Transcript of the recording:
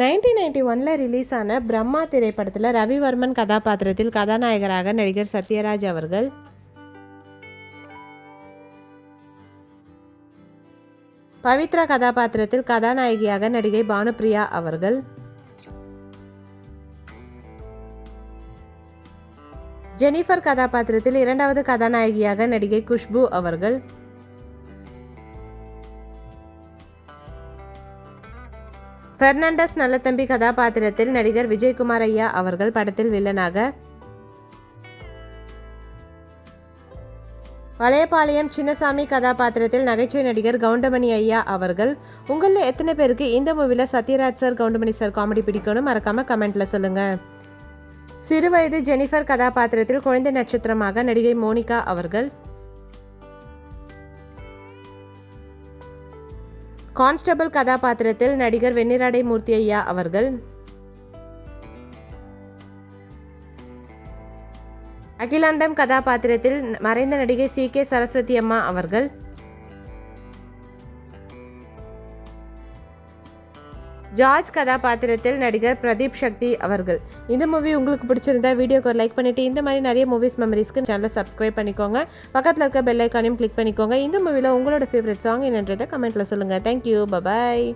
Nineteen ninety ஒனில் release ஆன பிரம்மா திரைப்படத்தில் ரவிவர்மன் கதாபாத்திரத்தில் கதாநாயகராக நடிகர் சத்யராஜ் அவர்கள். பவித்ரா கதாபாத்திரத்தில் கதாநாயகியாக நடிகை பானுப்ரியா அவர்கள். ஜெனிஃபர் கதாபாத்திரத்தில் இரண்டாவது கதாநாயகியாக நடிகை குஷ்பு அவர்கள். பெர்னாண்டஸ் நல்லத்தம்பி கதாபாத்திரத்தில் நடிகர் விஜயகுமார் ஐயா அவர்கள் படத்தில் வில்லனாக வளையபாளையம் சின்னசாமி கதாபாத்திரத்தில் நகைச்சுவை நடிகர் கவுண்டமணி ஐயா அவர்கள். உங்களில் எத்தனை பேருக்கு இந்த மூவியில் Sathyaraj sir Goundamani sir comedy பிடிக்கணும் மறக்காமல் கமெண்ட்டில் சொல்லுங்கள் சிறுவயது ஜெனிஃபர் கதாபாத்திரத்தில் குழந்தை நட்சத்திரமாக நடிகை மோனிகா அவர்கள் கான்ஸ்டபிள் கதாபாத்திரத்தில் நடிகர் வெண்ணிராடை மூர்த்தி ஐயா அவர்கள். அகிலாண்டம் கதாபாத்திரத்தில் மறைந்த நடிகை சி கே சரஸ்வதி அம்மா அவர்கள். ஜார்ஜ் கதாபாத்திரத்தில் நடிகர் பிரதீப் சக்தி அவர்கள். இந்த மூவி உங்களுக்கு பிடிச்சிருந்தா வீடியோக்கு ஒரு லைக் பண்ணிவிட்டு இந்த மாதிரி நிறைய மூவிஸ் மெமரிஸ்க்கு சேனலை சப்ஸ்கிரைப் பண்ணிக்கோங்க. பக்கத்தில் இருக்க பெல் ஐக்கானையும் கிளிக் பண்ணிக்கோங்க. இந்த மூவியில் உங்களோட ஃபேவரட் சாங் என்னன்றதை கமெண்ட்டில் சொல்லுங்கள் தேங்க்யூ பபாய்